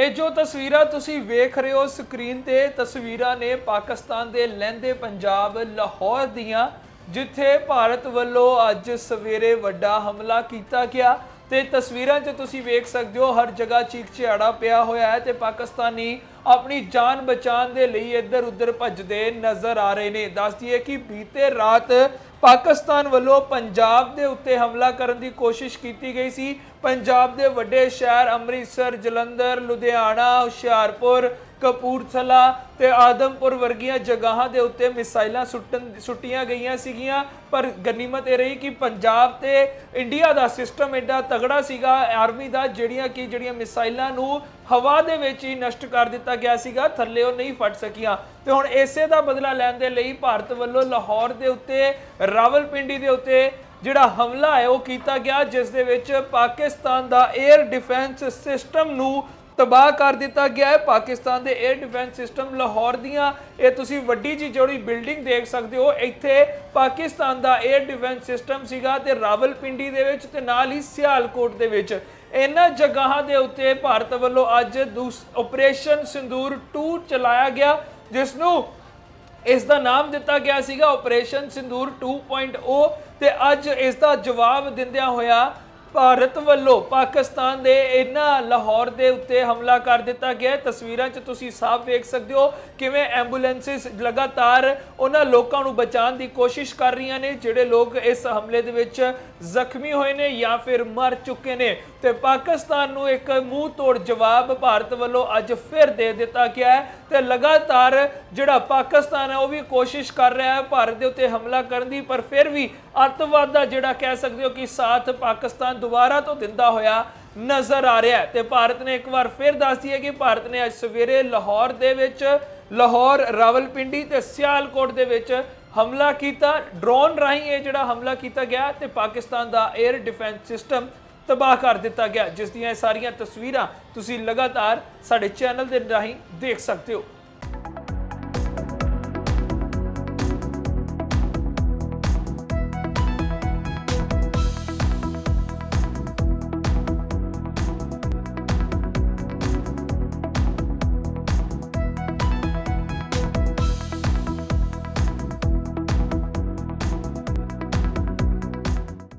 ਇਹ ਜੋ ਤਸਵੀਰਾਂ ਤੁਸੀਂ ਵੇਖ ਰਹੇ ਹੋ ਸਕਰੀਨ ਤੇ, ਤਸਵੀਰਾਂ ਨੇ ਪਾਕਿਸਤਾਨ ਦੇ ਲਹਿੰਦੇ ਪੰਜਾਬ ਲਾਹੌਰ ਦੀਆਂ, ਜਿੱਥੇ ਭਾਰਤ ਵੱਲੋਂ ਅੱਜ ਸਵੇਰੇ ਵੱਡਾ ਹਮਲਾ ਕੀਤਾ ਗਿਆ। ਤੇ ਤਸਵੀਰਾਂ 'ਚ ਤੁਸੀਂ ਵੇਖ ਸਕਦੇ ਹੋ ਹਰ ਜਗ੍ਹਾ ਚੀਕ ਚਿਹਾੜਾ ਪਿਆ ਹੋਇਆ ਹੈ ਤੇ ਪਾਕਿਸਤਾਨੀ ਆਪਣੀ ਜਾਨ ਬਚਾਉਣ ਦੇ ਲਈ ਇੱਧਰ ਉੱਧਰ ਭੱਜਦੇ ਨਜ਼ਰ ਆ ਰਹੇ ਨੇ। ਦੱਸ ਦਈਏ ਕਿ ਬੀਤੇ ਰਾਤ ਪਾਕਿਸਤਾਨ ਵੱਲੋਂ ਪੰਜਾਬ ਦੇ ਉੱਤੇ ਹਮਲਾ ਕਰਨ ਦੀ ਕੋਸ਼ਿਸ਼ ਕੀਤੀ ਗਈ ਸੀ। ਪੰਜਾਬ ਦੇ ਵੱਡੇ ਸ਼ਹਿਰ ਅੰਮ੍ਰਿਤਸਰ, ਜਲੰਧਰ, ਲੁਧਿਆਣਾ, ਹੁਸ਼ਿਆਰਪੁਰ ਕਪੂਰਥਲਾ ਤੇ ਆਦਮਪੁਰ ਵਰਗੀਆਂ ਜਗ੍ਹਾਵਾਂ ਦੇ ਉੱਤੇ ਮਿਸਾਈਲਾਂ ਸੁੱਟਣ ਸੁੱਟੀਆਂ ਗਈਆਂ ਸੀਗੀਆਂ। ਪਰ ਗਨੀਮਤ ਇਹ ਰਹੀ ਕਿ ਪੰਜਾਬ ਤੇ ਇੰਡੀਆ ਦਾ ਸਿਸਟਮ ਐਡਾ ਤਗੜਾ ਸੀਗਾ। ਆਰਮੀ ਦਾ ਜਿਹੜੀਆਂ ਕਿ ਜਿਹੜੀਆਂ ਮਿਸਾਈਲਾਂ ਨੂੰ ਹਵਾ ਦੇ ਵਿੱਚ ਹੀ ਨਸ਼ਟ ਕਰ ਦਿੱਤਾ ਗਿਆ ਸੀਗਾ, ਥੱਲੇ ਉਹ ਨਹੀਂ ਫਟ ਸਕੀਆਂ। ਤੇ ਹੁਣ ਇਸੇ ਦਾ ਬਦਲਾ ਲੈਣ ਦੇ ਲਈ ਭਾਰਤ ਵੱਲੋਂ ਲਾਹੌਰ ਦੇ ਉੱਤੇ, ਰਾਵਲਪਿੰਡੀ ਦੇ ਉੱਤੇ ਜਿਹੜਾ ਹਮਲਾ ਹੈ, ਉਹ ਕੀਤਾ ਗਿਆ, ਜਿਸ ਦੇ ਵਿੱਚ ਪਾਕਿਸਤਾਨ ਦਾ 에ਅਰ ਡਿਫੈਂਸ ਸਿਸਟਮ ਨੂੰ ਤਬਾਹ ਕਰ ਦਿੱਤਾ ਗਿਆ ਹੈ। ਪਾਕਿਸਤਾਨ ਦੇ 에ਅਰ ਡਿਫੈਂਸ ਸਿਸਟਮ ਲਾਹੌਰ ਦੀਆਂ, ਇਹ ਤੁਸੀਂ ਵੱਡੀ ਜੀ ਜਿਹੜੀ ਬਿਲਡਿੰਗ ਦੇਖ ਸਕਦੇ ਹੋ, ਇੱਥੇ ਪਾਕਿਸਤਾਨ ਦਾ 에ਅਰ ਡਿਫੈਂਸ ਸਿਸਟਮ ਸੀਗਾ ਤੇ ਰਾਵਲਪਿੰਡੀ ਦੇ ਵਿੱਚ ਤੇ ਨਾਲ ਹੀ ਸਿਆਲਕੋਟ ਦੇ ਵਿੱਚ। ਇਹਨਾਂ ਜਗ੍ਹਾਵਾਂ ਦੇ ਉੱਤੇ ਭਾਰਤ ਵੱਲੋਂ ਅੱਜ ਆਪਰੇਸ਼ਨ ਸਿੰਦੂਰ 2 ਚਲਾਇਆ ਗਿਆ ਜਿਸ ਨੂੰ ਇਸ ਦਾ ਨਾਮ ਦਿੱਤਾ ਗਿਆ ਸੀਗਾ ਆਪਰੇਸ਼ਨ ਸਿੰਦੂਰ 2.0 ਤੇ ਅੱਜ ਇਸ ਦਾ ਜਵਾਬ ਦਿੰਦਿਆਂ ਹੋਇਆ ਭਾਰਤ ਵੱਲੋਂ ਪਾਕਿਸਤਾਨ ਦੇ ਇਹਨਾਂ ਲਾਹੌਰ ਦੇ ਉੱਤੇ ਹਮਲਾ ਕਰ ਦਿੱਤਾ ਗਿਆ ਤਸਵੀਰਾਂ 'ਚ ਤੁਸੀਂ ਸਾਫ਼ ਵੇਖ ਸਕਦੇ ਹੋ ਕਿਵੇਂ ਐਂਬੂਲੈਂਸਿਸ ਲਗਾਤਾਰ ਉਹਨਾਂ ਲੋਕਾਂ ਨੂੰ ਬਚਾਉਣ ਦੀ ਕੋਸ਼ਿਸ਼ ਕਰ ਰਹੀਆਂ ਨੇ, ਜਿਹੜੇ ਲੋਕ ਇਸ ਹਮਲੇ ਦੇ ਵਿੱਚ ਜ਼ਖਮੀ ਹੋਏ ਨੇ ਜਾਂ ਫਿਰ ਮਰ ਚੁੱਕੇ ਨੇ। ਤੇ ਪਾਕਿਸਤਾਨ ਨੂੰ ਇੱਕ ਮੂੰਹ ਤੋੜ ਜਵਾਬ ਭਾਰਤ ਵੱਲੋਂ ਅੱਜ ਫਿਰ ਦੇ ਦਿੱਤਾ ਗਿਆ ਹੈ ਤੇ ਲਗਾਤਾਰ ਜਿਹੜਾ ਪਾਕਿਸਤਾਨ ਹੈ ਉਹ ਵੀ ਕੋਸ਼ਿਸ਼ ਕਰ ਰਿਹਾ ਹੈ ਭਾਰਤ ਦੇ ਉੱਤੇ ਹਮਲਾ ਕਰਨ ਦੀ, ਪਰ ਫਿਰ ਵੀ ਅੱਤਵਾਦ ਦਾ ਜਿਹੜਾ ਕਹਿ ਸਕਦੇ ਹੋ ਕਿ ਸਾਥ ਪਾਕਿਸਤਾਨ ਦੁਬਾਰਾ ਤੋਂ ਦਿੰਦਾ ਹੋਇਆ ਨਜ਼ਰ ਆ ਰਿਹਾ ਤੇ ਭਾਰਤ ਨੇ ਇੱਕ ਵਾਰ ਫਿਰ ਦੱਸ ਹੈ ਕਿ ਭਾਰਤ ਨੇ ਅੱਜ ਸਵੇਰੇ ਲਾਹੌਰ ਦੇ ਵਿੱਚ ਲਾਹੌਰ ਰਾਵਲਪਿੰਡੀ ਤੇ ਸਿਆਲਕੋਟ ਦੇ ਵਿੱਚ ਹਮਲਾ ਕੀਤਾ। ਡਰੋਨ ਰਾਹੀਂ ਇਹ ਜਿਹੜਾ ਹਮਲਾ ਕੀਤਾ ਗਿਆ ਤੇ ਪਾਕਿਸਤਾਨ ਦਾ 에ਅਰ ਡਿਫੈਂਸ ਸਿਸਟਮ ਤਬਾਹ ਕਰ ਦਿੱਤਾ ਗਿਆ। ਜਿਸ ਦੀਆਂ ਇਹ ਸਾਰੀਆਂ ਤਸਵੀਰਾਂ ਤੁਸੀਂ ਲਗਾਤਾਰ ਸਾਡੇ ਚੈਨਲ ਦੇ ਰਾਹੀਂ ਦੇਖ ਸਕਦੇ ਹੋ।